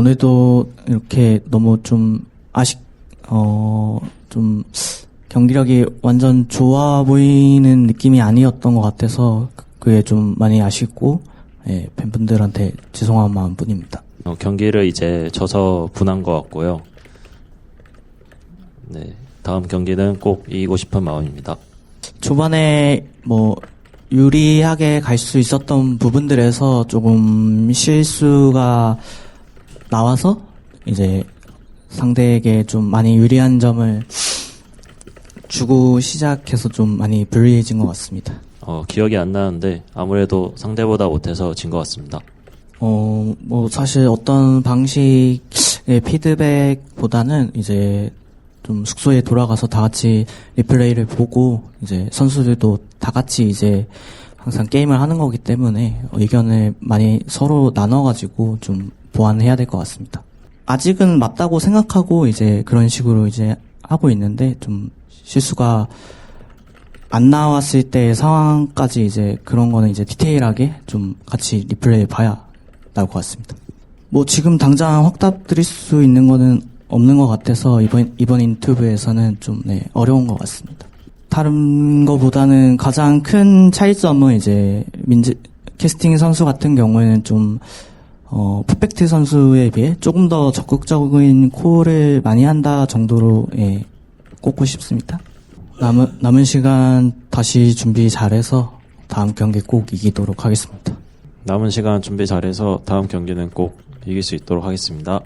오늘도 이렇게 너무 좀 아쉽, 어, 좀 경기력이 완전 좋아 보이는 느낌이 아니었던 것 같아서 그게 좀 많이 아쉽고, 예, 팬분들한테 죄송한 마음 뿐입니다. 어, 경기를 이제 져서 분한 것 같고요. 네, 다음 경기는 꼭 이기고 싶은 마음입니다. 초반에 뭐 유리하게 갈 수 있었던 부분들에서 조금 실수가 나와서 이제 상대에게 좀 많이 유리한 점을 주고 시작해서 좀 많이 불리해진 것 같습니다. 어, 기억이 안 나는데 아무래도 상대보다 못해서 진 것 같습니다. 어, 뭐, 사실 어떤 방식의 피드백보다는 이제 좀 숙소에 돌아가서 다 같이 리플레이를 보고 이제 선수들도 다 같이 이제 항상 게임을 하는 거기 때문에 의견을 많이 서로 나눠가지고 좀 보완해야 될 것 같습니다. 아직은 맞다고 생각하고 이제 그런 식으로 이제 하고 있는데 좀 실수가 안 나왔을 때의 상황까지 이제 그런 거는 이제 디테일하게 좀 같이 리플레이 봐야 나올 것 같습니다. 뭐 지금 당장 확답 드릴 수 있는 거는 없는 것 같아서 이번 이번 인터뷰에서는 좀 네, 어려운 것 같습니다. 다른 거보다는 가장 큰 차이점은 이제 민지 캐스팅 선수 같은 경우에는 좀 어, 퍼펙트 선수에 비해 조금 더 적극적인 콜을 많이 한다 정도로 예, 꼽고 싶습니다. 남은 남은 시간 다시 준비 잘해서 다음 경기 꼭 이기도록 하겠습니다. 남은 시간 준비 잘해서 다음 경기는 꼭 이길 수 있도록 하겠습니다.